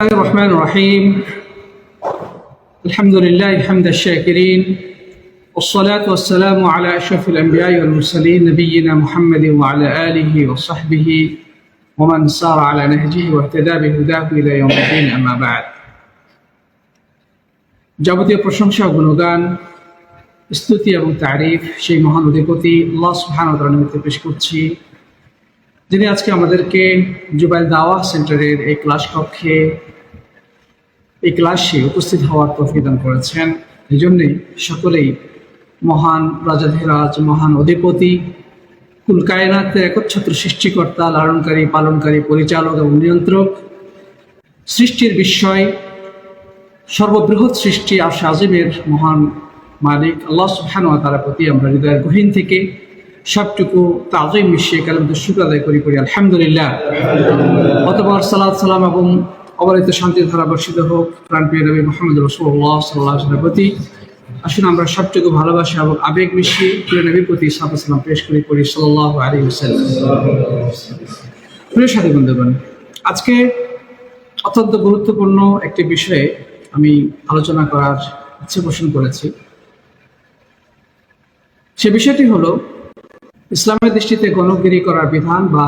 الله الرحمن الرحيم الحمد لله حمد الشاكرين والصلاة والسلام على أشرف الأنبياء والمرسلين نبينا محمد وعلى آله وصحبه ومن سار على نهجه واهتدى بهداه إلى يوم الدين أما بعد যাবতীয় প্রশংসা ও গুণগান স্তুতি এবং তারিফ সেই মহান অধিপতি আল্লাহ সুবহানাহু ওয়া তাআলার নিমিত্তে পেশ করছি যিনি আজকে আমাদেরকে জুবাইল দাওয়া সেন্টারের এই ক্লাস কক্ষে এই ক্লাসে উপস্থিত হওয়ার তফিদান করেছেন। এই জন্যেই সকলেই মহান রাজাধিরাজ, মহান অধিপতি কুল কায়নাতের একচ্ছত্র সৃষ্টিকর্তা, লালনকারী, পালনকারী, পরিচালক এবং নিয়ন্ত্রক, সৃষ্টির বিস্ময়, সর্ববৃহৎ সৃষ্টি আর আজিমের মহান মালিক, আল্লাহ সুবহান তার প্রতি আমরা হৃদয়ের গহীন থেকে সবটুকু তাজই মিশিয়ে কালাম তো শুক্র আদায় করি করি আলহামদুলিল্লাহ। অতবার সালাদ সালাম এবং অবরিত শান্তির ধারা বর্ষিত হোক, প্রাণপ্রিয় নবী মোহাম্মদ রসুল্লাহ সাল্লাহ প্রতি। আসুন আমরা সবটুকু ভালোবাসা এবং আবেগ মিশিয়ে প্রিয় নবীর প্রতি সালাম পেশ করি করি সাল্লাহ আলী হুসাল্লাম প্রিয় সাথী বন্ধুগণ, আজকে অত্যন্ত গুরুত্বপূর্ণ একটি বিষয়ে আমি আলোচনা করার ইচ্ছে পোষণ করেছি। সে বিষয়টি হলো, ইসলামের দৃষ্টিতে গণকগিরি করার বিধান বা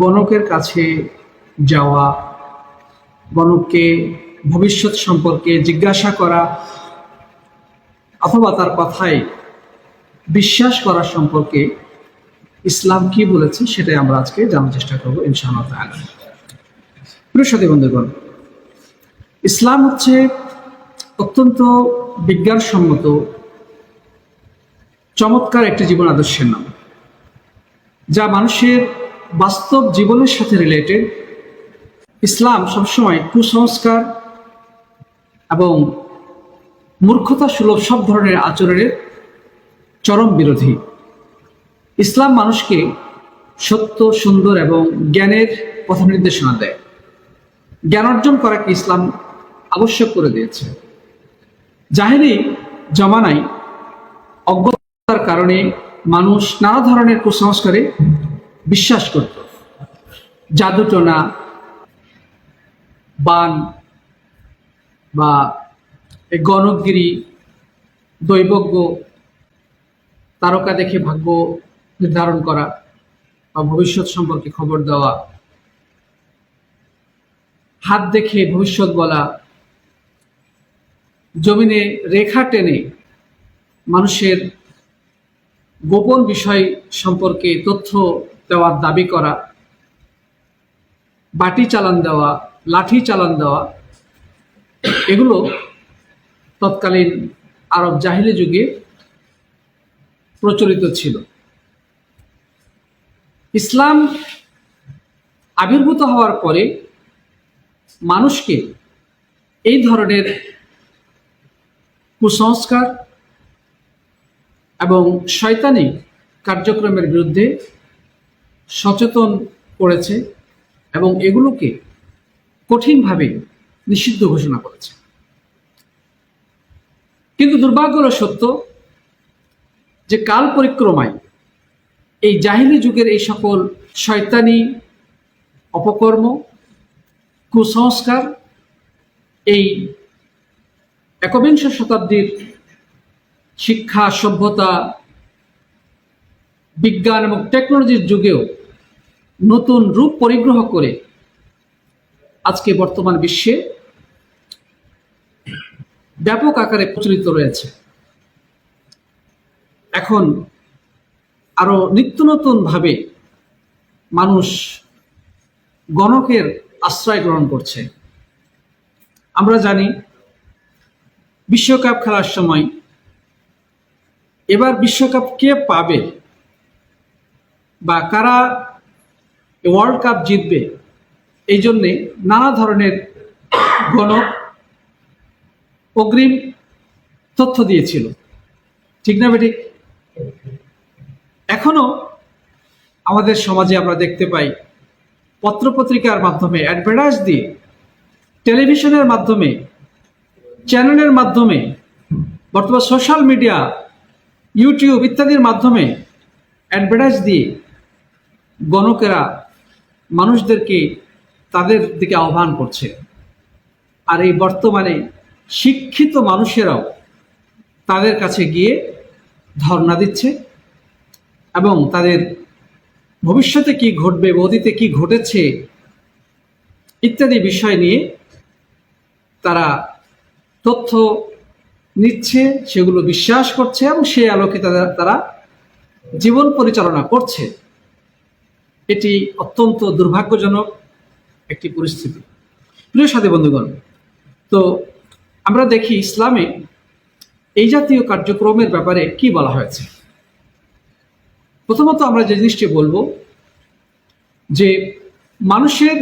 গণকের কাছে যাওয়া গণককে ভবিষ্যৎ সম্পর্কে জিজ্ঞাসা করা অথবা তার কথায় বিশ্বাস করা সম্পর্কে ইসলাম কি বলেছে সেটাই আমরা আজকে জানার চেষ্টা করব ইনশাআল্লাহ প্রিয় বন্ধুগণ, ইসলাম হচ্ছে অত্যন্ত বিজ্ঞানসম্মত, চমৎকার একটি জীবন আদর্শের নাম, যা মানুষের বাস্তব জীবনের সাথে রিলেটেড ইসলাম সবসময় কুসংস্কার এবং মূর্খতা সুলভ সব ধরনের আচরণের চরম বিরোধী। ইসলাম মানুষকে সত্য, সুন্দর এবং জ্ঞানের পথ নির্দেশনা দেয়। জ্ঞান অর্জন করাকে ইসলাম আবশ্যক করে দিয়েছে। জাহেরি জমানায় অজ্ঞতার কারণে মানুষ নানা ধরনের কুসংস্কারে বিশ্বাস করত। জাদুটনা বান বা এই গণকগিরি দৈবজ্ঞ, তারকা দেখে ভাগ্য নির্ধারণ করা বা ভবিষ্যৎ সম্পর্কে খবর দেওয়া, হাত দেখে ভবিষ্যৎ বলা, জমিনে রেখা টেনে মানুষের গোপন বিষয় সম্পর্কে তথ্য দেওয়ার দাবি করা, বাটি চালান দেওয়া লাঠি চালান দেওয়া, এগুলো তৎকালীন আরব জাহিলি যুগে প্রচলিত ছিল। ইসলাম আবির্ভূত হওয়ার পরে মানুষকে এই ধরনের কুসংস্কার এবং শয়তানি কার্যক্রমের বিরুদ্ধে সচেতন করেছে এবং এগুলোকে কঠিনভাবে নিষিদ্ধ ঘোষণা করেছে। কিন্তু দুর্ভাগ্য হলো সত্য যে কাল পরিক্রমায় এই জাহিলি যুগের এই সকল শয়তানি অপকর্ম, কুসংস্কার, এই একবিংশ শতাব্দীর শিক্ষা, সভ্যতা, বিজ্ঞান এবং টেকনোলজির যুগেও নতুন রূপ পরিগ্রহ করে আজকে বর্তমান বিশ্বে ব্যাপক আকারে প্রচলিত রয়েছে। এখন আরও নিত্য নতুন ভাবে মানুষ গণকের আশ্রয় গ্রহণ করছে। আমরা জানি বিশ্বকাপ খেলার সময় এবার বিশ্বকাপ কে পাবে বা কারা ওয়ার্ল্ড কাপ জিতবে এই জন্যে নানা ধরনের গণক অগ্রিম তথ্য দিয়েছিল। ঠিক না বেঠিক? এখনও আমাদের সমাজে আমরা দেখতে পাই পত্রপত্রিকার মাধ্যমে অ্যাডভার্টাইজ দিয়ে টেলিভিশনের মাধ্যমে, চ্যানেলের মাধ্যমে, বর্তমান সোশ্যাল মিডিয়া, ইউটিউব ইত্যাদির মাধ্যমে অ্যাডভার্টাইজ দিয়ে গণকেরা মানুষদেরকে তাদের দিকে আহ্বান করছে। আর এই বর্তমানে শিক্ষিত মানুষেরাও তাদের কাছে গিয়ে ধর্ণা দিচ্ছে এবং তাদের ভবিষ্যতে কি ঘটবে, অতীতে কি ঘটেছে ইত্যাদি বিষয় নিয়ে তারা তথ্য নিচ্ছে, সেগুলো বিশ্বাস করছে এবং সেই আলোকে তাদের তারা জীবন পরিচালনা করছে। এটি অত্যন্ত দুর্ভাগ্যজনক। একটি পরিস্থিতি। প্রিয় সাথী বন্ধুগণ, তো আমরা দেখি ইসলামে এই জাতীয় কার্যক্রমের ব্যাপারে কি বলা হয়েছে। প্রথমত আমরা যে জিনিসটি বলব যে মানুষের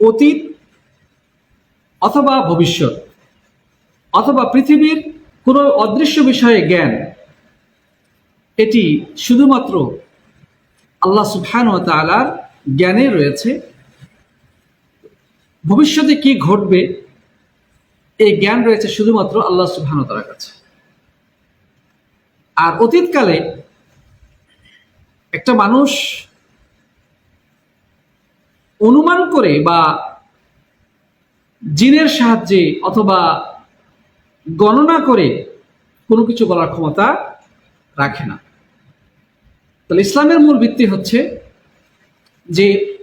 অতীত অথবা ভবিষ্যৎ অথবা পৃথিবীর কোনো অদৃশ্য বিষয়ে জ্ঞান, এটি শুধুমাত্র আল্লাহ সুবহান ও তালার জ্ঞানে রয়েছে। ভবিষ্যতে কি ঘটবে, এই জ্ঞান রয়েছে শুধুমাত্র আল্লাহ সুবহান তালার কাছে। আর অতীতকালে একটা মানুষ অনুমান করে বা জিনের সাহায্যে অথবা গণনা করে কোনো কিছু বলার ক্ষমতা রাখে না। তাহলে ইসলামের মূল ভিত্তি হচ্ছে যে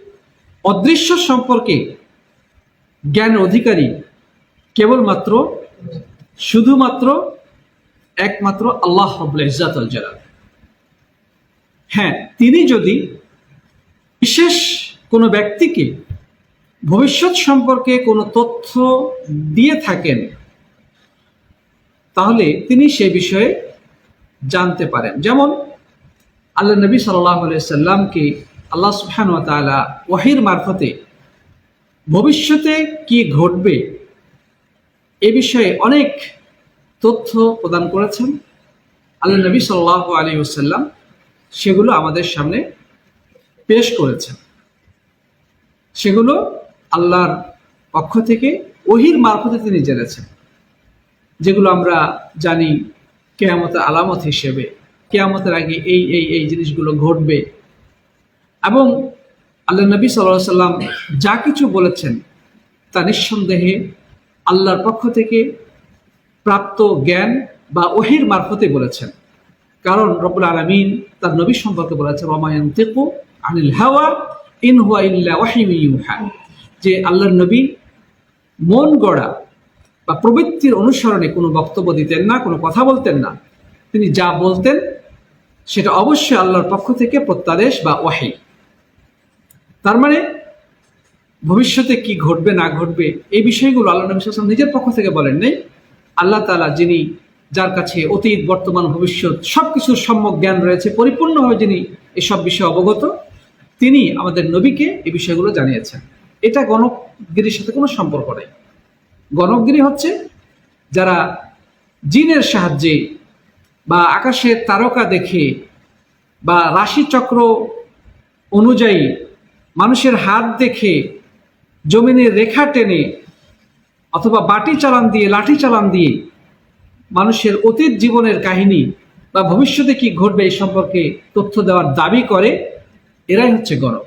অদৃশ্য সম্পর্কে জ্ঞান অধিকারী কেবলমাত্র, শুধুমাত্র একমাত্র আল্লাহ রব্বুল ইজ্জাত আল জালাল। হ্যাঁ তিনি যদি বিশেষ কোনো ব্যক্তিকে ভবিষ্যৎ সম্পর্কে কোনো তথ্য দিয়ে থাকেন, তাহলে তিনি সে বিষয়ে জানতে পারেন। যেমন, আল্লাহ নবী সাল্লাহ সাল্লামকে আল্লাহ সুবহান ওয়া তাআলা ওয়াহির মারফতে ভবিষ্যতে কি ঘটবে এ বিষয়ে অনেক তথ্য প্রদান করেছেন আল্লাহ নবী সাল্লাহ আলী ওসাল্লাম সেগুলো আমাদের সামনে পেশ করেছেন। সেগুলো আল্লাহর পক্ষ থেকে ওহির মারফতে তিনি জেনেছেন, যেগুলো আমরা জানি কেয়ামতের আলামত হিসেবে, কেয়ামতের আগে এই এই এই জিনিসগুলো ঘটবে এবং আল্লাহ নবী সাল্লাহ সাল্লাম যা কিছু বলেছেন তা নিঃসন্দেহে আল্লাহর পক্ষ থেকে প্রাপ্ত জ্ঞান বা ওহির মারফতে বলেছেন। কারণ রবুল আলমিন তার নবী সম্পর্কে বলেছেন রমায়ন তেকু আনিল হাওয়া, ইন হুয়া ইল্লা ওয়াহিম ইউহা। যে আল্লাহর নবী মন গড়া বা প্রবৃত্তির অনুসরণে কোনো বক্তব্য দিতেন না, কোনো কথা বলতেন না। তিনি যা বলতেন, সেটা অবশ্যই আল্লাহর পক্ষ থেকে প্রত্যাদেশ বা ওয়াহি। তার মানে ভবিষ্যতে কি ঘটবে, না ঘটবে, এই বিষয়গুলো আল্লাহ নবী সাল্লাম নিজের পক্ষ থেকে বলেন নেই। আল্লাহ তালা যিনি, যার কাছে অতীত, বর্তমান, ভবিষ্যৎ সব কিছুর সম্যক জ্ঞান রয়েছে, পরিপূর্ণভাবে যিনি এসব বিষয়ে অবগত, তিনি আমাদের নবীকে এই বিষয়গুলো জানিয়েছেন। এটা গণকগিরির সাথে কোনো সম্পর্ক নেই। গণকগিরি হচ্ছে যারা জিনের সাহায্যে বা আকাশের তারকা দেখে বা রাশিচক্র অনুযায়ী মানুষের হাত দেখে, জমিনের রেখা টেনে, অথবা বাটি চালান দিয়ে, লাঠি চালান দিয়ে মানুষের অতীত জীবনের কাহিনী বা ভবিষ্যতে কি ঘটবে এই সম্পর্কে তথ্য দেওয়ার দাবি করে, এরাই হচ্ছে গণক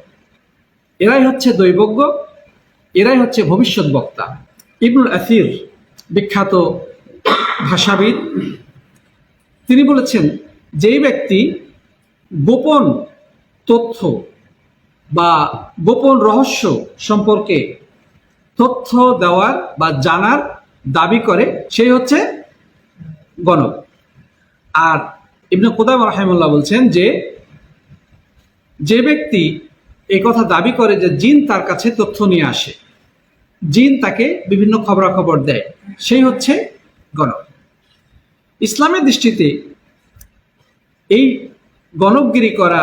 এরাই হচ্ছে দৈবজ্ঞ, এরাই হচ্ছে ভবিষ্যৎ বক্তা। ইবনুল আসির, বিখ্যাত ভাষাবিদ, তিনি বলেছেন, যেই ব্যক্তি গোপন তথ্য বা গোপন রহস্য সম্পর্কে তথ্য দেওয়ার বা জানার দাবি করে, সেই হচ্ছে গণক। আর ইবনে কোদাম রাহেমুল্লাহ বলছেন যে যে ব্যক্তি এই কথা দাবি করে যে জিন তার কাছে তথ্য নিয়ে আসে, জিন তাকে বিভিন্ন খবরাখবর দেয়, সেই হচ্ছে গণক। ইসলামের দৃষ্টিতে এই গণকগিরি করা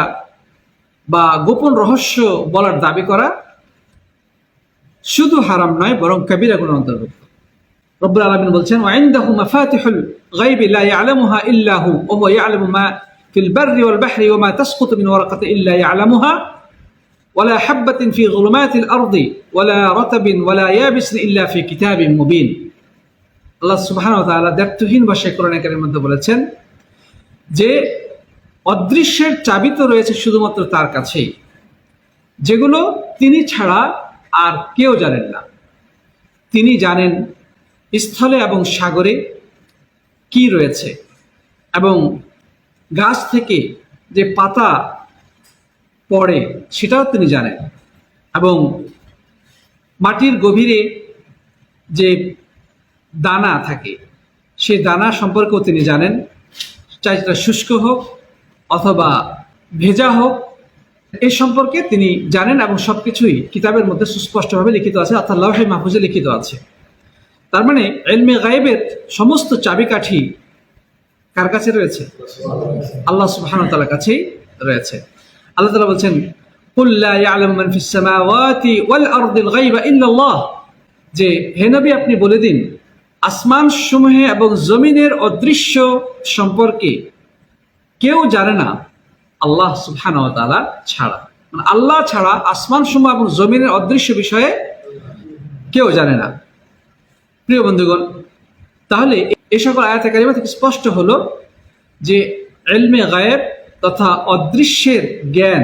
বা গোপন রহস্য বলার দাবি করা শুধু হারাম নয় বরং কবিরা গুণ অন্তর্ভুক্ত রব্বুল আলামিন বলছেন ওয়াইনদাহু মাফাতিহুল গায়বি লা ইয়ালামুহা ইল্লা হু ওয়া হুয়া ইয়ালামু মা ফিল বাররি ওয়াল বাহরি ওয়া মা তাসকুতু মিন ওয়ারাকাতিন ইল্লা ইয়ালামুহা ولا حبة في ظلمات الأرض ولا رطب ولا يابس إلا في كتاب مبين আল্লাহ সুবহানাহু ওয়া তাআলা দ্ব্যর্থহীন ভাষায় কোরআন কারীমের মধ্যে বলেছেন যে অদৃশ্যের চাবি তো রয়েছে শুধুমাত্র তার কাছেই। যেগুলো তিনি ছাড়া আর কেউ জানেন না। তিনি জানেন স্থলে এবং সাগরে কি রয়েছে এবং গাছ থেকে যে পাতা পড়ে সেটাও তিনি জানেন এবং মাটির গভীরে যে দানা থাকে সেই দানা সম্পর্কেও তিনি জানেন। চাই সেটা শুষ্ক হোক অথবা ভেজা হোক এই সম্পর্কে তিনি জানেন এবং সবকিছুই কিতাবের মধ্যে সুস্পষ্টভাবে লিখিত আছে, অর্থাৎ লাহে মাহফুজে লিখিত আছে। তার মানে এলমে গায়েবের সমস্ত চাবিকাঠি কার কাছে রয়েছে? আল্লাহ ওয়া তাআলার কাছেই রয়েছে। আল্লাহ তালা বলছেন যে, হে নবী, আপনি বলে দিন আসমান সমূহে এবং জমিনের অদৃশ্য সম্পর্কে কেউ জানে না আল্লাহ সুবহানাহু ওয়া ছাড়া। মানে আল্লাহ ছাড়া আসমান সমূহ এবং জমিনের অদৃশ্য বিষয়ে কেউ জানে না। প্রিয় বন্ধুগণ, তাহলে এ সকল আয়াত কারিমা থেকে স্পষ্ট হলো যে এলমে গায়েব তথা অদৃশ্যের জ্ঞান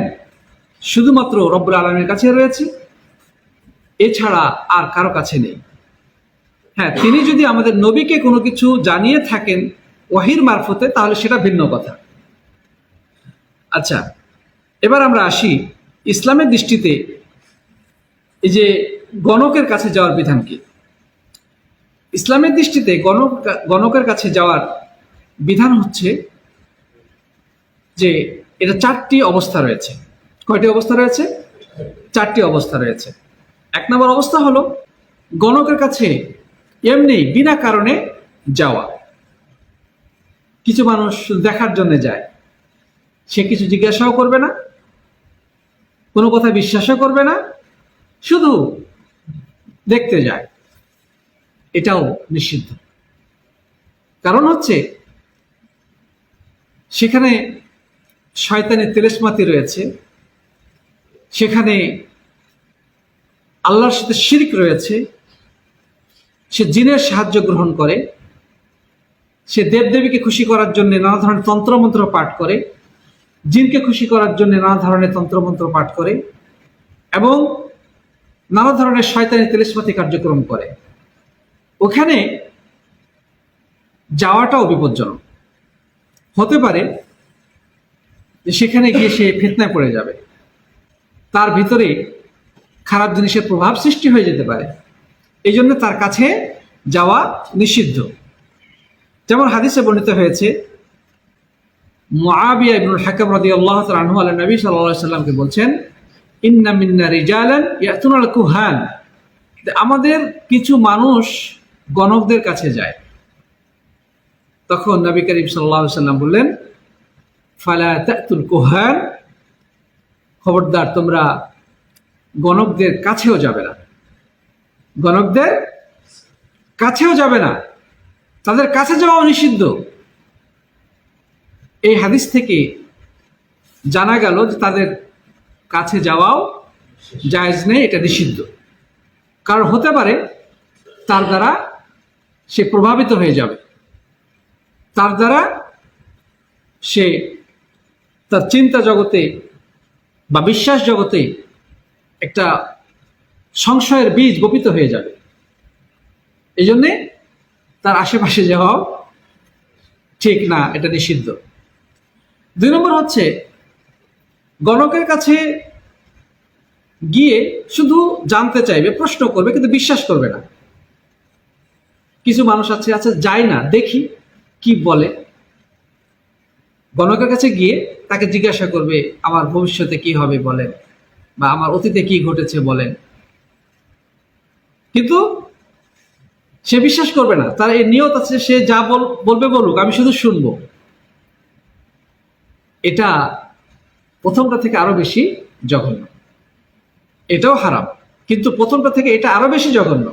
শুধুমাত্র রব্বুল আলমের কাছে রয়েছে। এছাড়া আর কারও কাছে নেই। হ্যাঁ তিনি যদি আমাদের নবীকে কোনো কিছু জানিয়ে থাকেন ওয়াহির মারফতে, তাহলে সেটা ভিন্ন কথা। আচ্ছা এবার আমরা আসি ইসলামের দৃষ্টিতে এই যে গণকের কাছে যাওয়ার বিধান কি ইসলামের দৃষ্টিতে গণক, গণকের কাছে যাওয়ার বিধান হচ্ছে যে এটা চারটি অবস্থা রয়েছে। কয়টি অবস্থা রয়েছে? চারটি অবস্থা রয়েছে। এক নম্বর অবস্থা হলো গণকের কাছে এমনি বিনা কারণে যাওয়া। কিছু মানুষ দেখার জন্য যায়। সে কিছু জিজ্ঞাসাও করবে না, কোনো কথা বিশ্বাসও করবে না, শুধু দেখতে যায়। এটাও নিষিদ্ধ। কারণ হচ্ছে, সেখানে শয়তানের তেলেসমাতি রয়েছে, সেখানে আল্লাহর সাথে শিরিক রয়েছে, সে জিনের সাহায্য গ্রহণ করে, সে দেবদেবীকে খুশি করার জন্য নানা ধরনের তন্ত্রমন্ত্র পাঠ করে জিনকে খুশি করার জন্য নানা ধরনের তন্ত্রমন্ত্র পাঠ করে এবং নানা ধরনের শয়তানি তেলেসমাতি কার্যক্রম করে। ওখানে যাওয়াটাও বিপজ্জনক। হতে পারে যে সেখানে গিয়ে সে ফেতনায় পড়ে যাবে। তার ভিতরে খারাপ জিনিসের প্রভাব সৃষ্টি হয়ে যেতে পারে। এই জন্য তার কাছে যাওয়া নিষিদ্ধ। যেমন হাদিসে বর্ণিত হয়েছে নবী সাল্লামকে বলছেন কুহান। আমাদের কিছু মানুষ গণকদের কাছে যায়। তখন নবী করিম সাল্লাম বললেন, ফালা কুহান। খবরদার, তোমরা গণকদের কাছেও যাবে না। গণকদের কাছেও যাবে না। তাদের কাছে যাওয়া নিষিদ্ধ এই হাদিস থেকে জানা গেল যে তাদের কাছে যাওয়াও জায়েজ নেই, এটা নিষিদ্ধ। কারণ হতে পারে তার দ্বারা সে প্রভাবিত হয়ে যাবে। তার দ্বারা সে তার চিন্তা জগতে বা বিশ্বাস জগতে একটা সংশয়ের বীজ বপিত হয়ে যাবে। এই জন্যে তার আশেপাশে যাওয়াও ঠিক না, এটা নিষিদ্ধ। দুই নম্বর হচ্ছে, গণকের কাছে গিয়ে শুধু জানতে চাইবে, প্রশ্ন করবে, কিন্তু বিশ্বাস করবে না। কিছু মানুষ আছে আছে, যায় না, দেখি কি বলে। গণকের কাছে গিয়ে তাকে জিজ্ঞাসা করবে, আমার ভবিষ্যতে কি হবে বলেন, বা আমার অতীতে কি ঘটেছে বলেন। কিন্তু সে বিশ্বাস করবে না, তার এই নিয়ত আছে, সে যা বল, বলবে বলুক, আমি শুধু শুনব। এটা প্রথমটা থেকে আরও বেশি জঘন্য। এটাও হারাম, কিন্তু প্রথমটা থেকে এটা আরও বেশি জঘন্য।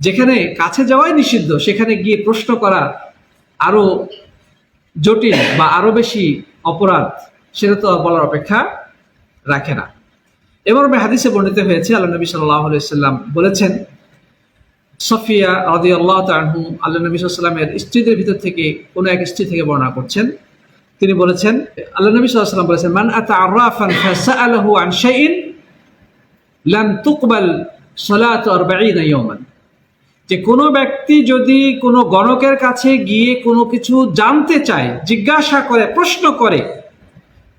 যেখানে কাছে যাওয়াই নিষিদ্ধ, সেখানে গিয়ে প্রশ্ন করা আরও জটিল বা আরও বেশি অপরাধ, সেটা তো বলার অপেক্ষা রাখে না। এবার হাদিসে বর্ণিত হয়েছে, আল্লাহ নবী সাল্লাম বলেছেন, সফিয়া রদি আল্লাহ আল্লাহ নবী সাল্লামের স্ত্রীদের ভিতর থেকে কোনো এক স্ত্রী থেকে বর্ণনা করছেন তিনি বলেছেন, আল্লাহ নবী সাল্লাম বলেছেন, মান আতা আরাফান ফাসাআলাহু আন শাইইন লাম তুকবাল সালাত আরবাঈনা ইয়াওমান. যে কোনো ব্যক্তি যদি কোনো গণকের কাছে গিয়ে কোনো কিছু জানতে চায়, জিজ্ঞাসা করে, প্রশ্ন করে,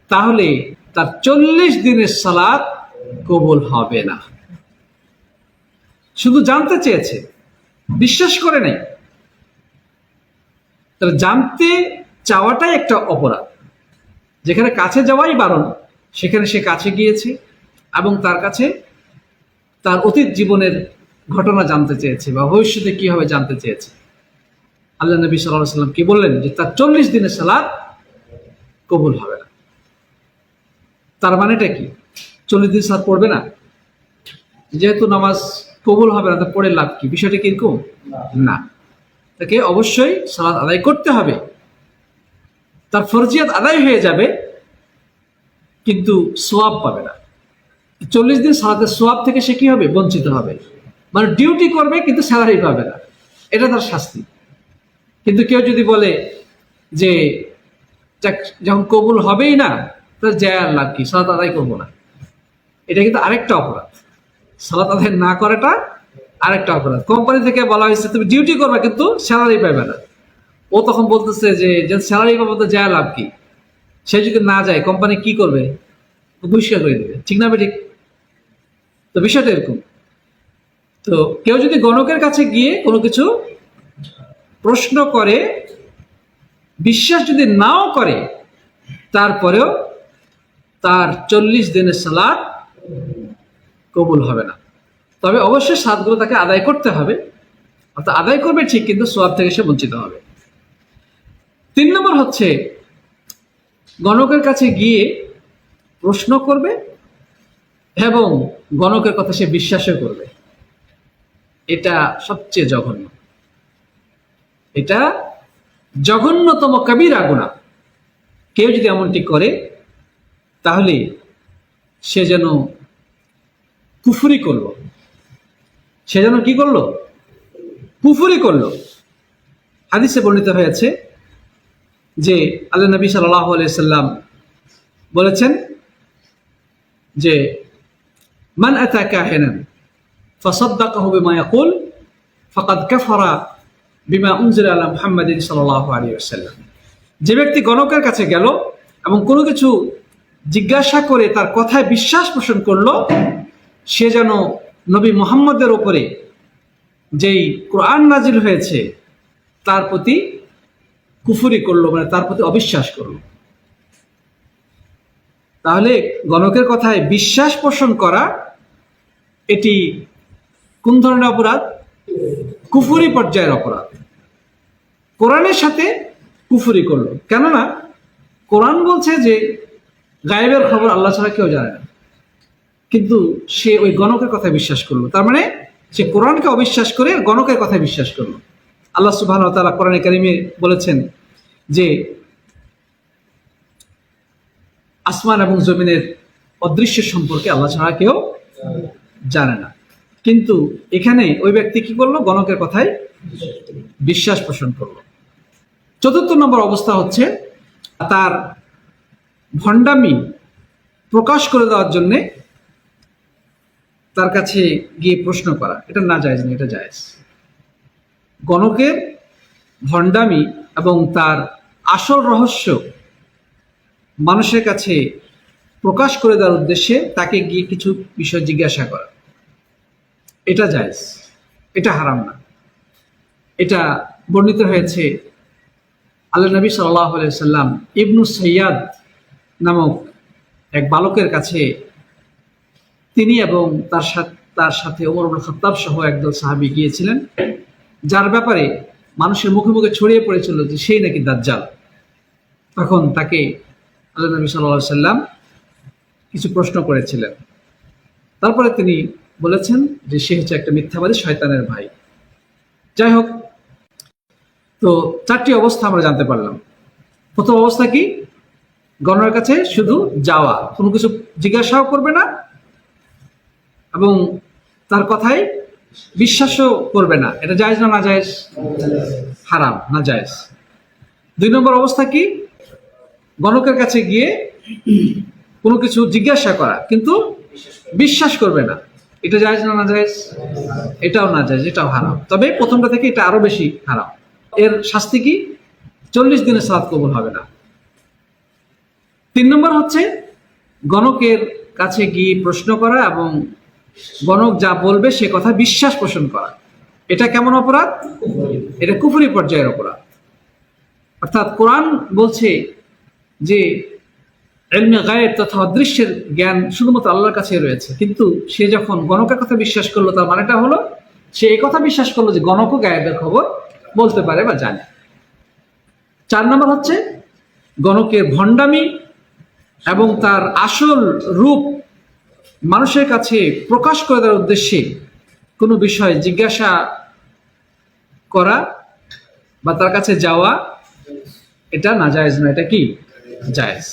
তাহলে তার চল্লিশ দিনের সালাত কবুল হবে না। শুধু জানতে চেয়েছে, বিশ্বাস করে নাই। তাহলে জানতে চাওয়াটাই একটা অপরাধ। যেখানে কাছে যাওয়াই বারণ, সেখানে সে কাছে গিয়েছে এবং তার কাছে তার অতীত জীবনের ঘটনা জানতে চেয়েছে বা ভবিষ্যতে কি হবে জানতে চেয়েছে। আল্লাহ নবী সাল্লাহ সাল্লাম কি বললেন? যে তার চল্লিশ দিনের সালাদ কবুল হবে না। তার মানেটা কি? চল্লিশ দিন সালাদ পড়বে না? যেহেতু নামাজ কবুল হবে না, তা পড়ে লাভ কি? বিষয়টা কীরকম? না। তাকে অবশ্যই সালাদ আদায় করতে হবে। তার ফরজিয়াত আদায় হয়ে যাবে, কিন্তু সোয়াব পাবে না। চল্লিশ দিন সালাতের সোয়াব থেকে সে কি হবে? বঞ্চিত হবে। মানে ডিউটি করবে, কিন্তু স্যালারি পাবে না। এটা তার শাস্তি। কিন্তু কেউ যদি বলে যে যখন কবুল হবেই না তার যায় আর লাভ কি? সালাত আদায় করব না। এটা কিন্তু আরেকটা অপরাধ। সালাত আদায় না করাটা আরেকটা অপরাধ। কোম্পানি থেকে বলা হয়েছে, তুমি ডিউটি করবে, কিন্তু স্যালারি পাবে না। ও তখন বলতেছে যে স্যালারি তো যায় লাভ কি? সে যদি না যায় কোম্পানি কি করবে? বহিষ্কার করে দেবে। ঠিক না ঠিক তো বিষয়টা এরকম। তো কেউ যদি গণকের কাছে গিয়ে কোনো কিছু প্রশ্ন করে, বিশ্বাস যদি নাও করে, তারপরেও তার চল্লিশ দিনের সালাদ কবুল হবে না। তবে অবশ্যই সাতগুলো তাকে আদায় করতে হবে। অর্থাৎ আদায় করবে ঠিক, কিন্তু সোয়াব থেকে সে বঞ্চিত হবে। তিন নম্বর হচ্ছে, গণকের কাছে গিয়ে প্রশ্ন করবে এবং গণকের কথা সে বিশ্বাসও করবে। এটা সবচেয়ে জঘন্য। এটা জঘন্যতম কবিরা গুণা। কেউ যদি এমনটি করে, তাহলে সে যেন কুফুরি করল। সে যেন কি করল? কুফুরি করল। হাদিসে বর্ণিত হয়েছে যে আল্লাহ নবী সাল্লাহ সাল্লাম বলেছেন যে, মান আতা কাহেনান ফসদ্দাক হবে মায়াকুল ফকাদ কাফরা বিমা উনজুর আলম মোহাম্মদ সাল্লাহ আলী আসাল্লাম যে ব্যক্তি গণকের কাছে গেল এবং কোনো কিছু জিজ্ঞাসা করে তার কথায় বিশ্বাস পোষণ করল, সে যেন নবী মোহাম্মদের ওপরে যেই কোরআন নাজিল হয়েছে, তার প্রতি কুফুরি করল মানে তার প্রতি অবিশ্বাস করল। তাহলে গণকের কথায় বিশ্বাস পোষণ করা, এটি কোন ধরনের অপরাধ? কুফুরি পর্যায়ের অপরাধ। কোরআনের সাথে কুফুরি করল। কেননা, কোরআন বলছে যে, গায়েবের খবর আল্লাহ ছাড়া কেউ জানে না। কিন্তু সে ওই গণকের কথা বিশ্বাস করল। তার মানে সে কোরআনকে অবিশ্বাস করে গণকের কথা বিশ্বাস করল। আল্লাহ সুবাহ তালা কোরআনে কারিমে বলেছেন যে আসমান এবং জমিনের অদৃশ্য সম্পর্কে আল্লাহ ছাড়া কেউ জানে না। কিন্তু এখানে ওই ব্যক্তি কি করল? গণকের কথায় বিশ্বাস পোষণ করল। চতুর্থ নম্বর অবস্থা হচ্ছে তার ভণ্ডামি প্রকাশ করে দেওয়ার জন্যে তার কাছে গিয়ে প্রশ্ন করা। এটা না যায় না এটা জায়েজ। গণকের ভণ্ডামি এবং তার আসল রহস্য মানুষের কাছে প্রকাশ করে দেওয়ার উদ্দেশ্যে তাকে গিয়ে কিছু বিষয় জিজ্ঞাসা করা। এটা জায়েজ, এটা হারাম না। এটা বর্ণিত হয়েছে আল্লাহ নবী সাল্লাহ সাল্লাম ইবনু সৈয়াদ নামক এক বালকের কাছে তিনি এবং তার সাথে তার সাথে ওমর খত্তাব সহ একদল সাহাবি গিয়েছিলেন, যার ব্যাপারে মানুষের মুখে মুখে ছড়িয়ে পড়েছিল যে সেই নাকি দাজ্জাল। তখন তাকে আল্লাহ নবী সাল্লাহ সাল্লাম কিছু প্রশ্ন করেছিলেন। তারপরে তিনি বলেছেন যে সে হচ্ছে একটা মিথ্যাবাদী শয়তানের ভাই। যাই হোক, তো চারটি অবস্থা আমরা জানতে পারলাম। প্রথম অবস্থা কি? গণনার কাছে শুধু যাওয়া, কোনো কিছু জিজ্ঞাসাও করবে না এবং তার কথাই বিশ্বাসও করবে না। এটা জায়েজ না না হারাম, না জায়েজ। দুই নম্বর অবস্থা কি? গণকের কাছে গিয়ে কোনো কিছু জিজ্ঞাসা করা, কিন্তু বিশ্বাস করবে না। এটা জায়েজ না না এটাও না জায়েজ, এটাও হারাম। তবে প্রথমটা থেকে এটা আরও বেশি হারাম। এর শাস্তি কি? চল্লিশ দিনের সালাত কবুল হবে না। তিন নম্বর হচ্ছে গণকের কাছে গিয়ে প্রশ্ন করা এবং গণক যা বলবে সে কথা বিশ্বাস পোষণ করা। এটা কেমন অপরাধ? এটা কুফুরি পর্যায়ের অপরাধ। অর্থাৎ কোরআন বলছে যে এলমে গায়েব তথা অদৃশ্যের জ্ঞান শুধুমাত্র আল্লাহর কাছে রয়েছে। কিন্তু সে যখন গণকের কথা বিশ্বাস করল, তার মানেটা হলো, সে কথা বিশ্বাস করল যে গণকও গায়েবের খবর বলতে পারে বা জানে। চার নম্বর হচ্ছে, গণকের ভণ্ডামি এবং তার আসল রূপ মানুষের কাছে প্রকাশ করে দেওয়ার উদ্দেশ্যে কোনো বিষয়ে জিজ্ঞাসা করা বা তার কাছে যাওয়া এটা না জায়েজ না এটা কি? জায়েজ।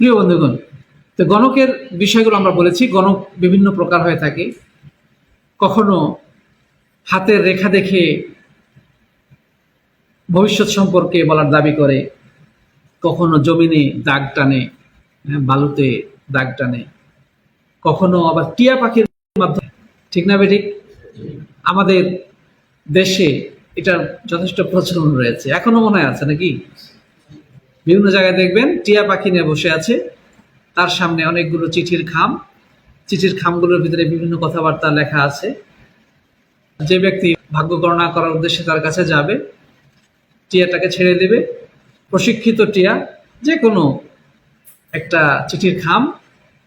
প্রিয় বন্ধুগণ তো গণকের বিষয়গুলো আমরা বলেছি। গণক বিভিন্ন প্রকার হয়ে থাকে। কখনো হাতের রেখা দেখে ভবিষ্যৎ সম্পর্কে বলার দাবি করে। কখনো জমিনে দাগ টানে হ্যাঁ, বালুতে দাগ টানে। কখনো আবার টিয়া পাখির মাধ্যমে, ঠিক না বেঠিক? আমাদের দেশে এটার যথেষ্ট প্রচলন রয়েছে। এখনও মনে আছে নাকি? বিভিন্ন জায়গায় দেখবেন টিয়া পাখি নিয়ে বসে আছে। তার সামনে অনেকগুলো চিঠির খাম। চিঠির খামগুলোর ভিতরে বিভিন্ন কথাবার্তা লেখা আছে। যে ব্যক্তি ভাগ্য গণনা করার উদ্দেশ্যে তার কাছে যাবে, টিয়াটাকে ছেড়ে দেবে। প্রশিক্ষিত টিয়া যে কোনো একটা চিঠির খাম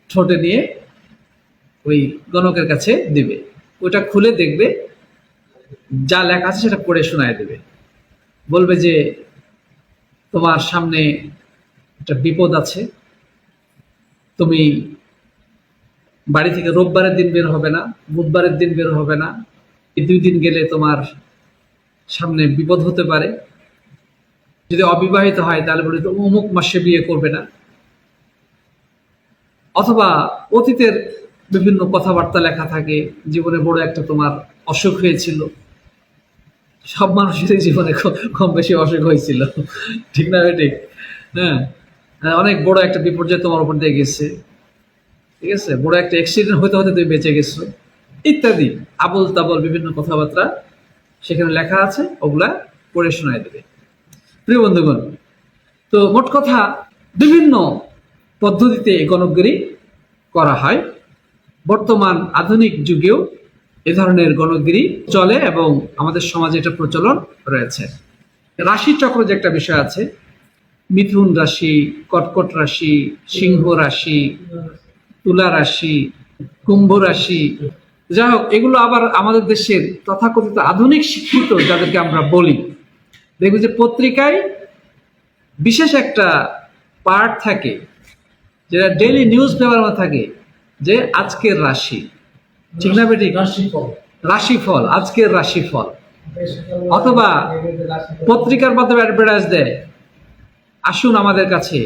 ঠোঁটে নিয়ে ওই গণকের কাছে দিবে। ওটা খুলে দেখবে, যা লেখা আছে সেটা পড়ে শোনায় দেবে। বলবে যে, তোমার সামনে একটা বিপদ আছে, তুমি বাড়ি থেকে রোববারের দিন বের হবে না, বুধবারের দিন বের হবে না, এই দুই দিন গেলে তোমার সামনে বিপদ হতে পারে। যদি অবিবাহিত হয়, তাহলে বলি তো অমুক মাসে বিয়ে করবে না। অথবা অতীতের বিভিন্ন কথাবার্তা লেখা থাকে জীবনে বড় একটা তোমার অসুখ হয়েছিল। সব মানুষেরই জীবনে কম বেশি অসুখ হয়েছিল। ঠিক না ঠিক? হ্যাঁ? হ্যাঁ, অনেক বড় একটা বিপর্যয় তোমার উপর দিয়ে গেছে। ঠিক আছে? বড় একটা অ্যাক্সিডেন্ট হতে হতে তুমি বেঁচে গেছো। ইত্যাদি। আবল তাবল বিভিন্ন কথাবার্তা সেখানে লেখা আছে ওগুলা পড়ে শোনায় দেবে। প্রিয় বন্ধুগণ তো মোট কথা বিভিন্ন পদ্ধতিতে গণকগিরি করা হয়। বর্তমান আধুনিক যুগেও এ ধরনের গণগিরি চলে এবং আমাদের সমাজে এটা প্রচলন রয়েছে। রাশি চক্র যে একটা বিষয় আছে, মিথুন রাশি কটকট রাশি, সিংহ রাশি, তুলা রাশি, কুম্ভ রাশি, যাই হোক, এগুলো আবার আমাদের দেশের তথাকথিত আধুনিক শিক্ষিত যাদেরকে আমরা বলি, দেখবে যে পত্রিকায় বিশেষ একটা পার্ট থাকে, যেটা ডেইলি নিউজ পেপার থাকে যে আজকের রাশি। ঠিক না বেটি? রাশিফল। আজকের রাশিফল। অথবা পত্রিকার মাধ্যমে অ্যাডভার্টাইজ দেয়। আসুন আমাদের কাছে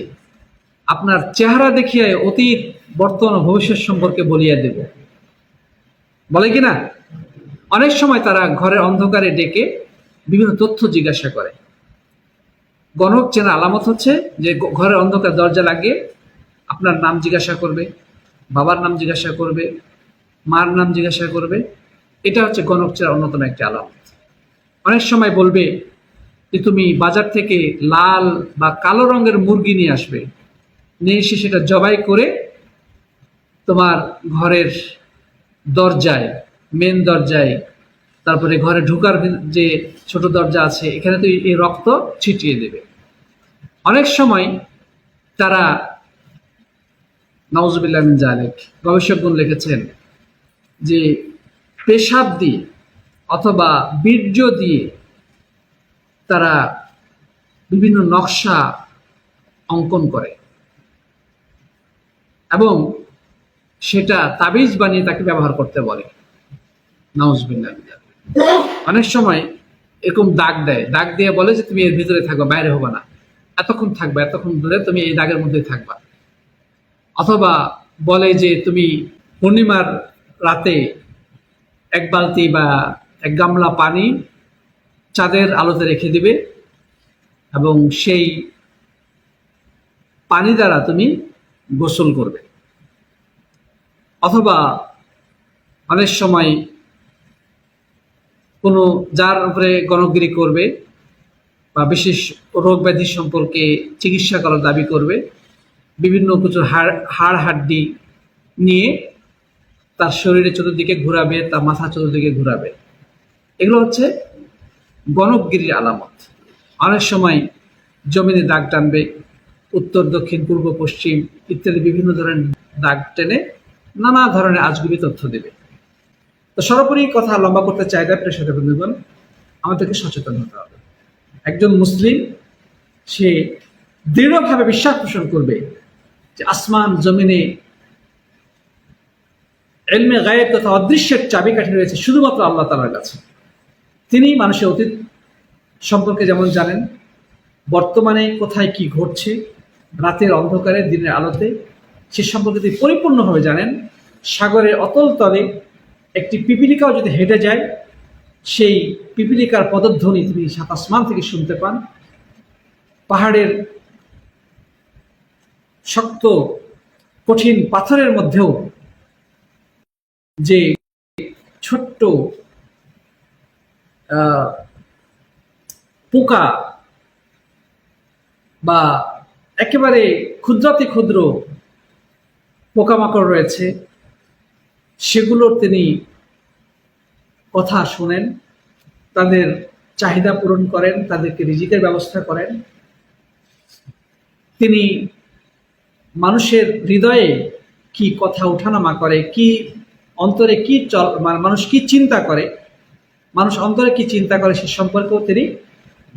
আপনার চেহারা দেখিয়ে অতীত বর্তমান ভবিষ্যৎ সম্পর্কে বলিয়ে দেব। বলে কি না? অনেক সময় তারা ঘরের অন্ধকারে ডেকে বিভিন্ন তথ্য জিজ্ঞাসা করে। গণক চেনা আলামত হচ্ছে যে ঘরের অন্ধকার দরজা লাগিয়ে আপনার নাম জিজ্ঞাসা করবে। বাবার নাম জিজ্ঞাসা করবে, মার নাম জিজ্ঞাসা করবে। এটা হচ্ছে গণক চেনার অন্যতম একটি আলামত। অনেক সময় বলবে যে, তুমি বাজার থেকে লাল বা কালো রঙের মুরগি নিয়ে আসবে। নিয়ে এসে সেটা জবাই করে তোমার ঘরের দরজায় মেন দরজায়, তারপরে ঘরে ঢুকার যে ছোট দরজা আছে, এখানে তুই এই রক্ত ছিটিয়ে দেবে। অনেক সময় তারা নওয়াজবিল্লাহ জালেক গবেষকগণ লিখেছেন যে পেশাব দিয়ে অথবা বীর্য দিয়ে তারা বিভিন্ন নকশা অঙ্কন করে। এবং সেটা তাবিজ বানিয়ে তাকে ব্যবহার করতে বলে। নাউজবিল্লাহ অনেক সময় এরকম দাগ দেয়। দাগ দিয়ে বলে যে, তুমি এর ভিতরে থাকবা, বাইরে হবা না। এতক্ষণ থাকবা, এতক্ষণ ধরে তুমি এই দাগের মধ্যে থাকবা। অথবা বলে যে তুমি পূর্ণিমার রাতে এক বালতি বা এক গামলা পানি চাঁদের আলোতে রেখে দিবে এবং সেই পানি দ্বারা তুমি গোসল করবে। অথবা অনেক সময় কোনো যার উপরে গণগিরি করবে বা বিশেষ রোগ ব্যাধি সম্পর্কে চিকিৎসা করার দাবি করবে বিভিন্ন কিছু হাড় হাড় হাড্ডি নিয়ে তার শরীরে চতুর্দিকে ঘোরাবে, তার মাথা চতুর্দিকে ঘোরাবে। এগুলো হচ্ছে গণকগিরির আলামত। অনেক সময় জমিনে দাগ টানবে, উত্তর, দক্ষিণ, পূর্ব, পশ্চিম ইত্যাদি বিভিন্ন ধরনের দাগ টেনে নানা ধরনের আজগুবি তথ্য দেবে। তো সর্বোপরি কথা লম্বা করতে চাই না প্রেসার বন্ধুগণ, আমাদেরকে সচেতন হতে হবে। একজন মুসলিম, সে দৃঢ়ভাবে বিশ্বাস পোষণ করবে যে আসমান জমিনে এলমে গায়েব তথা অদৃশ্যের চাবিকাঠি রয়েছে, শুধুমাত্র আল্লাহ তালার কাছে। তিনি মানুষের অতীত সম্পর্কে যেমন জানেন, বর্তমানে কোথায় কি ঘটছে, রাতের অন্ধকারে, দিনের আলোতে, সে সম্পর্কে তিনি পরিপূর্ণভাবে জানেন। সাগরের অতল তলে একটি পিপিলিকাও যদি হেঁটে যায়, সেই পিপিলিকার পদধ্বনি তিনি সাত আসমান থেকে শুনতে পান। পাহাড়ের শক্ত, কঠিন পাথরের মধ্যেও যে ছোট্ট পোকা বা একেবারে ক্ষুদ্রাতি ক্ষুদ্র পোকামাকড় রয়েছে, সেগুলোর তিনি কথা শোনেন, তাদের চাহিদা পূরণ করেন, তাদেরকে রিজিকের ব্যবস্থা করেন। তিনি মানুষের হৃদয়ে কি কথা ওঠানামা করে, কি অন্তরে কি চল মানে মানুষ কি চিন্তা করে, মানুষ অন্তরে কি চিন্তা করে সে সম্পর্কেও তিনি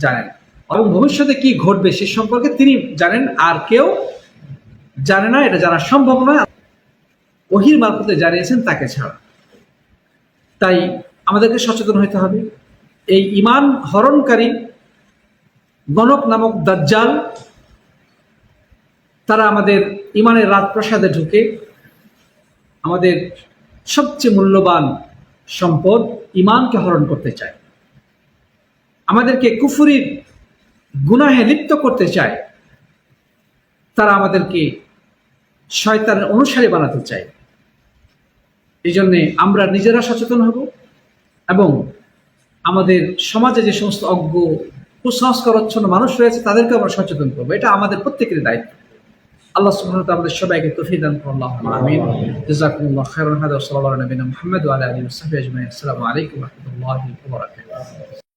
জানেন। এবং ভবিষ্যতে কি ঘটবে সে সম্পর্কে তিনি জানেন, আর কেউ জানে না, এটা জানা সম্ভব নয়। ওহির মারফতে জানিয়েছেন তাকে ছাড়া। তাই আমাদেরকে সচেতন হতে হবে। এই ইমান হরণকারী গণক নামক দাজ্জাল তারা আমাদের ইমানের রাজপ্রাসাদে ঢুকে আমাদের সবচেয়ে মূল্যবান সম্পদ ইমানকে হরণ করতে চায়। আমাদেরকে কুফুরির গুনাহে লিপ্ত করতে চায়। তারা আমাদেরকে শয়তানের অনুসারী বানাতে চায়। এই জন্যে আমরা নিজেরা সচেতন হব এবং আমাদের সমাজে যে সমস্ত অজ্ঞ কুসংস্কারচ্ছন্ন মানুষ রয়েছে তাদেরকে আমরা সচেতন করব। এটা আমাদের প্রত্যেকের দায়িত্ব। আল্লাহ সুবহানাহু ওয়া তাআলা সবাইকে তৌফিক দান করুন, আল্লাহু আমিন। জাযাকুমুল্লাহু খাইরান হাদা সাল্লাল্লাহু আলা নবিনা মুহাম্মদ ওয়া আলা আলিহি ওয়া সাহবিহি আজমাইন। আসসালামু আলাইকুম ওয়া রাহমাতুল্লাহি ওয়া বারাকাতুহু।